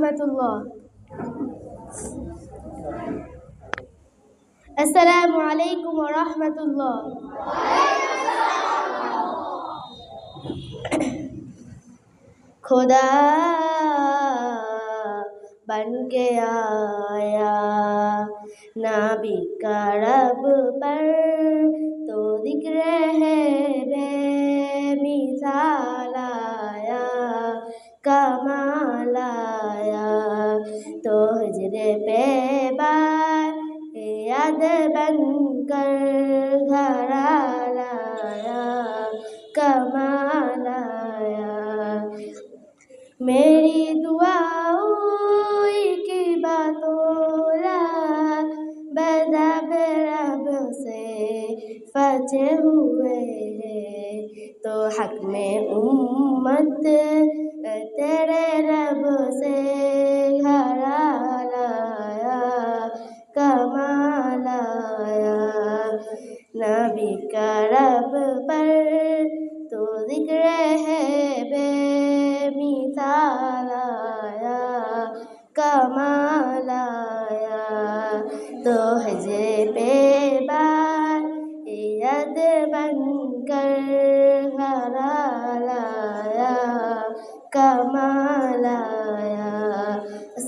রহমতুল্লাহ আসসালামু আলাইকুম রহমতুল্লাহ खुदा बन के आया नाबी का रब पर तो जिक्र है बेमिसाल आया कमाल आया तो हजरे पे बार याद बन कर घर लाया कमाल आया। मेरी दुआओं की बातों बदब रब से फचे हुए हैं। तो हक में उम्मत से घर लाया कमाल आया नबी का रब पर तो ज़िक्र है बेमिसाल आया कमाल आया तो हजरे पे बार यद बन कर लाया कमाल